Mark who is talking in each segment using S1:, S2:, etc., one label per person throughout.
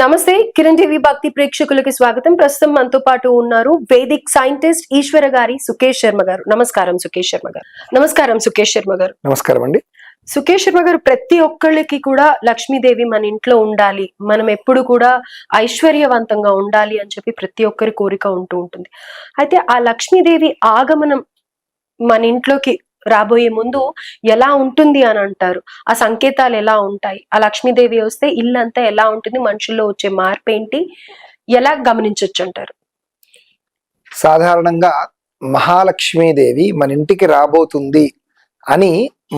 S1: నమస్తే కిరణ్ టీవీ భక్తి ప్రేక్షకులకి స్వాగతం. ప్రస్తుతం మనతో పాటు ఉన్నారు వేదిక్ సైంటిస్ట్ ఈశ్వర గారి సుకేష్ శర్మ గారు. నమస్కారం సుకేష్ శర్మ గారు. నమస్కారం సుకేష్ శర్మ గారు.
S2: నమస్కారం అండి.
S1: సుకేష్ శర్మ గారు ప్రతి ఒక్కళ్ళకి కూడా లక్ష్మీదేవి మన ఇంట్లో ఉండాలి. మనం ఎప్పుడు కూడా ఐశ్వర్యవంతంగా ఉండాలి అని చెప్పి ప్రతి ఒక్కరి కోరిక ఉంటూ ఉంటుంది. అయితే ఆ లక్ష్మీదేవి ఆగమనం మన ఇంట్లోకి రాబోయే ముందు ఎలా ఉంటుంది అని అంటారు. ఆ సంకేతాలు ఎలా ఉంటాయి? ఆ లక్ష్మీదేవి వస్తే ఇల్లు అంతా ఎలా ఉంటుంది? మనుషుల్లో వచ్చే మార్పు ఏంటి? ఎలా గమనించవచ్చు అంటారు?
S2: సాధారణంగా మహాలక్ష్మీదేవి మన ఇంటికి రాబోతుంది అని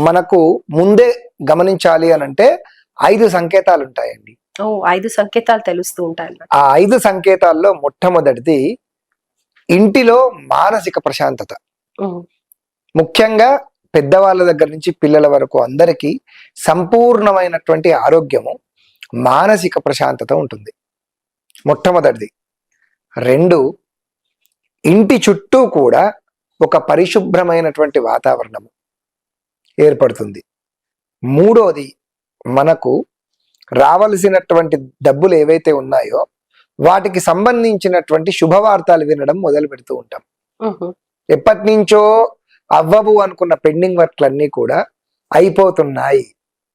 S2: మనకు ముందే గమనించాలి అని అంటే ఐదు సంకేతాలు ఉంటాయండి.
S1: ఓ ఐదు సంకేతాలు తెలుస్తూ ఉంటాయి
S2: ఆ ఐదు సంకేతాల్లో మొట్టమొదటిది ఇంటిలో మానసిక ప్రశాంతత. ముఖ్యంగా పెద్దవాళ్ళ దగ్గర నుంచి పిల్లల వరకు అందరికీ సంపూర్ణమైనటువంటి ఆరోగ్యము మానసిక ప్రశాంతత ఉంటుంది. మొట్టమొదటిది. రెండు ఇంటి చుట్టూ కూడా ఒక పరిశుభ్రమైనటువంటి వాతావరణము ఏర్పడుతుంది. మూడోది మనకు రావలసినటువంటి డబ్బులు ఏవైతే ఉన్నాయో వాటికి సంబంధించినటువంటి శుభవార్తలు వినడం మొదలు పెడుతూ ఉంటాం. ఎప్పటి నుంచో అవ్వవు అనుకున్న పెండింగ్ వర్క్లన్నీ కూడా అయిపోతున్నాయి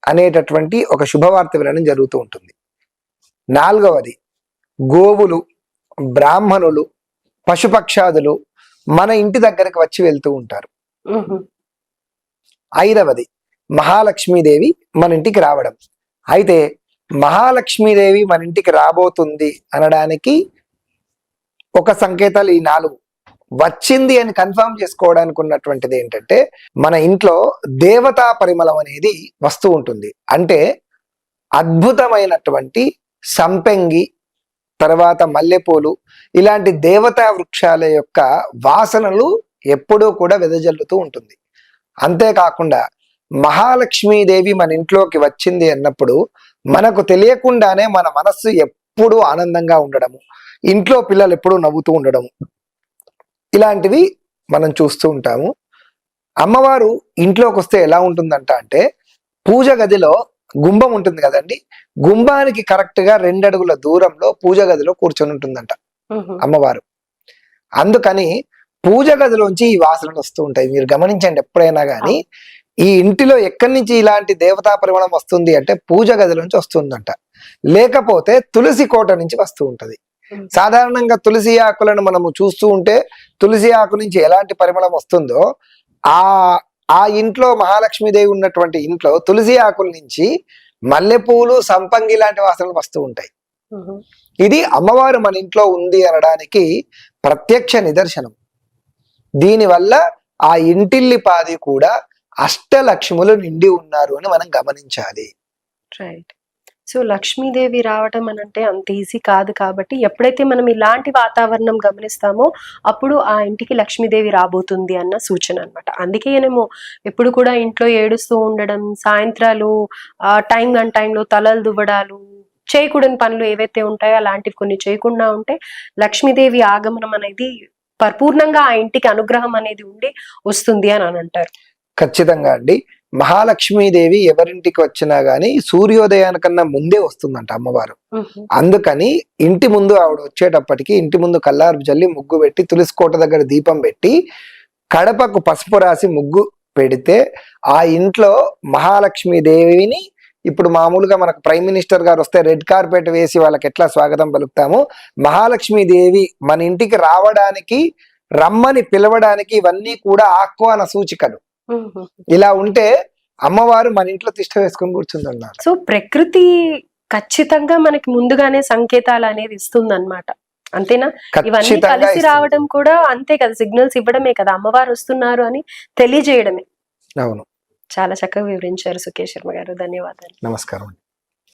S2: అనేటటువంటి ఒక శుభవార్త వినడం జరుగుతూ ఉంటుంది. నాలుగవది గోవులు బ్రాహ్మణులు పశుపక్షాదులు మన ఇంటి దగ్గరకు వచ్చి వెళ్తూ ఉంటారు. ఐదవది మహాలక్ష్మీదేవి మన ఇంటికి రావడం. అయితే మహాలక్ష్మీదేవి మన ఇంటికి రాబోతుంది అనడానికి ఒక సంకేతాలు ఈ నాలుగు. వచ్చింది అని కన్ఫర్మ్ చేసుకోవడానికి ఉన్నటువంటిది ఏంటంటే మన ఇంట్లో దేవతా పరిమళం అనేది వస్తూ ఉంటుంది. అంటే అద్భుతమైనటువంటి సంపెంగి తర్వాత మల్లెపూలు ఇలాంటి దేవతా వృక్షాల యొక్క వాసనలు ఎప్పుడూ కూడా వెదజల్లుతూ ఉంటుంది. అంతేకాకుండా మహాలక్ష్మీదేవి మన ఇంట్లోకి వచ్చింది అన్నప్పుడు మనకు తెలియకుండానే మన మనస్సు ఎప్పుడూ ఆనందంగా ఉండడము ఇంట్లో పిల్లలు ఎప్పుడూ నవ్వుతూ ఉండడము ఇలాంటివి మనం చూస్తూ ఉంటాము. అమ్మవారు ఇంట్లోకి వస్తే ఎలా ఉంటుందంట అంటే పూజ గదిలో గుంబం ఉంటుంది కదండి. గుంబానికి కరెక్ట్గా రెండడుగుల దూరంలో పూజ గదిలో కూర్చొని ఉంటుందంట అమ్మవారు. అందుకని పూజ గదిలోంచి ఈ వాసనలు వస్తూ ఉంటాయి. మీరు గమనించండి ఎప్పుడైనా కానీ ఈ ఇంటిలో ఎక్కడి నుంచి ఇలాంటి దేవతా పరిమళం వస్తుంది అంటే పూజ గదిలోంచి వస్తుందంట. లేకపోతే తులసి కోట నుంచి వస్తూ ఉంటది. సాధారణంగా తులసి ఆకులను మనము చూస్తూ ఉంటే తులసి ఆకు నుంచి ఎలాంటి పరిమళం వస్తుందో ఆ ఆ ఇంట్లో మహాలక్ష్మీదేవి ఉన్నటువంటి ఇంట్లో తులసి ఆకుల నుంచి మల్లెపూలు సంపంగి లాంటి వాసనలు వస్తూ ఉంటాయి. ఇది అమ్మవారు మన ఇంట్లో ఉంది అనడానికి ప్రత్యక్ష నిదర్శనం. దీనివల్ల ఆ ఇంటిల్లి పాది కూడా అష్టలక్ష్ములు నిండి ఉన్నారు అని మనం గమనించాలి.
S1: రైట్ సో లక్ష్మీదేవి రావటం అని అంటే అంత ఈజీ కాదు కాబట్టి ఎప్పుడైతే మనం ఇలాంటి వాతావరణం గమనిస్తామో అప్పుడు ఆ ఇంటికి లక్ష్మీదేవి రాబోతుంది అన్న సూచన అన్నమాట. అందుకే నేను ఎప్పుడు కూడా ఇంట్లో ఏడుస్తూ ఉండడం సాయంత్రాలు ఆ టైం అండ్ టైంలో తలలు దువ్వడాలు చేయకూడని పనులు ఏవైతే ఉంటాయో అలాంటివి కొన్ని చేయకుండా ఉంటే లక్ష్మీదేవి ఆగమనం అనేది పరిపూర్ణంగా ఆ ఇంటికి అనుగ్రహం అనేది ఉండి వస్తుంది అని అని అంటారు.
S2: ఖచ్చితంగా అండి. మహాలక్ష్మీదేవి ఎవరింటికి వచ్చినా గానీ సూర్యోదయానికన్నా ముందే వస్తుందంట అమ్మవారు. అందుకని ఇంటి ముందు ఆవిడ వచ్చేటప్పటికి ఇంటి ముందు కల్లారు జల్లి ముగ్గు పెట్టి తులసి కోట దగ్గర దీపం పెట్టి కడపకు పసుపు రాసి ముగ్గు పెడితే ఆ ఇంట్లో మహాలక్ష్మీదేవిని ఇప్పుడు మామూలుగా మనకు ప్రైమ్ మినిస్టర్ గారు వస్తే రెడ్ కార్పెట్ వేసి వాళ్ళకి ఎట్లా స్వాగతం పలుకుతాము? మహాలక్ష్మీదేవి మన ఇంటికి రావడానికి రమ్మని పిలవడానికి ఇవన్నీ కూడా ఆహ్వాన సూచికలు. ఇలా ఉంటే అమ్మవారు మన ఇంట్లో తిష్ట వేసుకొని కూర్చుందన్నారు
S1: సో ప్రకృతి ఖచ్చితంగా మనకి ముందుగానే సంకేతాలు అనేది ఇస్తుంది అనమాట అంతేనా? ఇవన్నీ కలిసి. రావడం కూడా అంతే కదా సిగ్నల్స్ ఇవ్వడమే కదా అమ్మవారు వస్తున్నారు అని తెలియజేయడమే.
S2: అవును.
S1: చాలా చక్కగా వివరించారు సుకేష్ శర్మ గారు. ధన్యవాదాలు.
S2: నమస్కారం